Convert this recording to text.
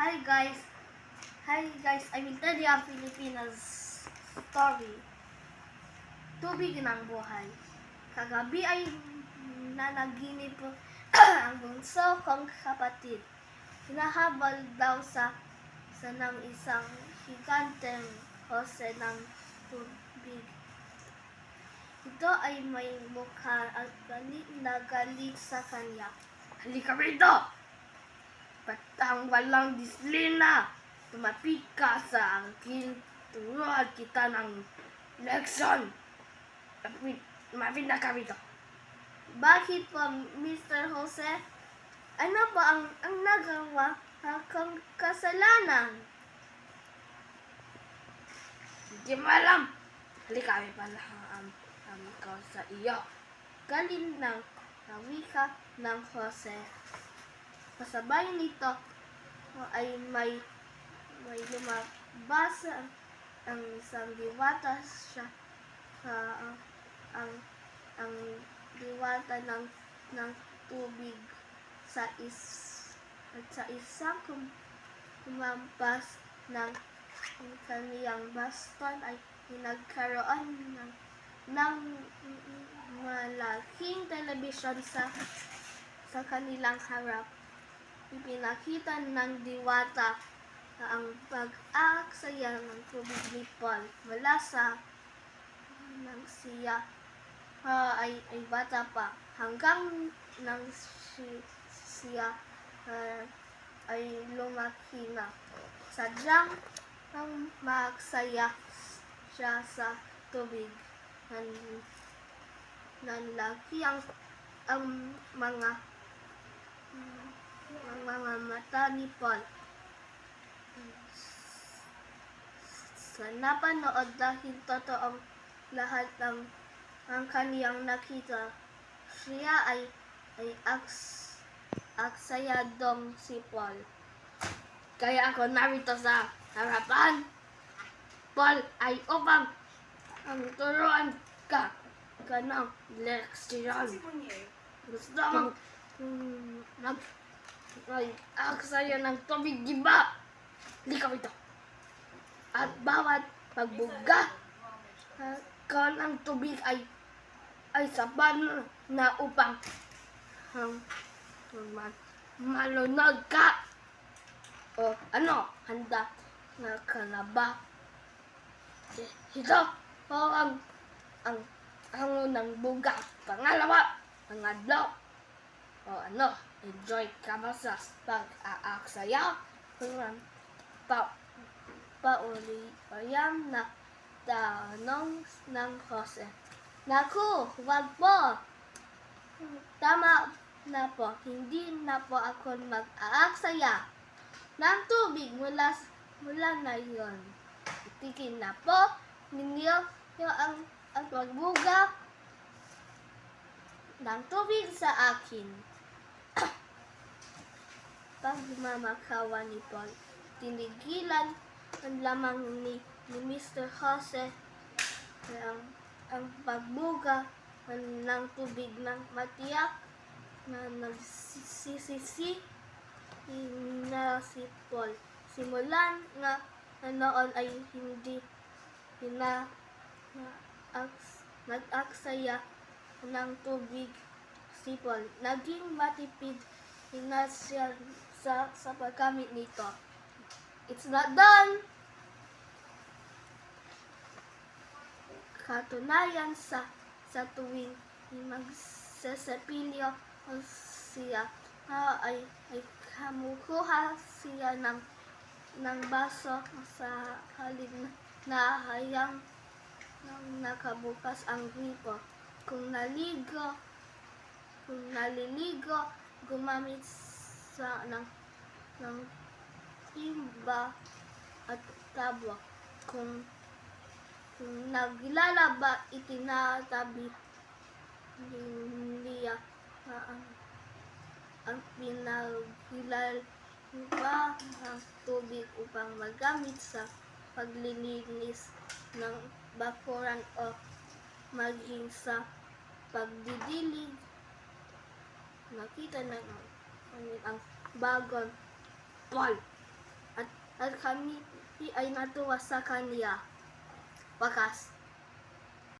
Hi guys. Hi guys, I will tell you a Filipinas story. Tubig ng buhay. Kagabi ay nanaginip ang bunso kong kapatid. Hinahabol daw sa sa ng isang higanteng hose ng tubig. Ito ay may mukha at galit na galit sa kanya. Halika rito! Patang walang disiplina! Tumapit ka sa akin. Turuan kita ng leksyon. Tumapit na ka rito. Bakit po, Mr. Jose? Ano ba ang, ang nagawa akong kasalanan? Hindi mo alam. Halika, may pala ang ko sa iyo. Galing ng wika ng Jose. Kasabay nito ay may may lumabas ang, ang isang diwata siya sa ang ang, ang diwata ng ng tubig sa is at sa isang kum, kumampas ng ang kaniyang baston ay nagkaroon ng ng malaking telebisyon sa sa kanilang harap. Ipinakita ng diwata na ang pag-aaksaya ng tubig ni Paul mula sa nang siya ah, ay, ay bata pa hanggang nang si, siya ah, ay lumaki na. Sadyang ang maaksaya siya sa tubig. Nan, nanlaki ang, ang mga ang mga mata ni Paul. Sa napanood dahil totoong lahat ng ang kaniyang nakita, siya ay ay aks, aksayadong si Paul. Kaya ako narito sa harapan. Paul ay upang ang turuan ka ka ng leksyon. Gusto mong nag ay aksaya ng tubig, di ba? Likaw ito. At bawat pagbuga ka ng tubig ay ay saban na upang um, ma- malunod ka. O ano, handa na ka na ba? Ito o ang ang ang unang buga. Pangalawa, ang adlaw. O ano, enjoy ka ba sa pag-aaksaya? Kung pa pauli payam na tanong ng Jose. Naku, wag po. Tama na po, hindi na po ako mag-aaksaya ng tubig mula, mula na yon. Itigil na po ninyo yung ang, ang pagbuga ng tubig sa akin. Pagmamakawa ni Paul, tinigilan ang lamang ni, ni Mr. Jose ang, ang pagbuga ng tubig ng matiyak na nagsisisi na si Paul. Simulan nga na noon ay hindi na, na aks, nag-aksaya ng tubig si Paul. Naging matipid na siya sa, sa paggamit nito. It's not done! Katunayan sa sa tuwing magsasapilyo o siya ah, ay, ay kamukuha siya ng ng baso sa halip na, na hayang nang nakabukas ang gripo. Kung naligo, kung naliligo, gumamit sa ng ng timba at tabwa. Kung kung naglalaba, itinatabi niya ang ang pinagilal ba ang tubig upang magamit sa paglilinis ng bakuran o maging sa pagdidilig. Nakita na ang, ang bagong Paul. at kami ay natuwa sa kanya. Wakas.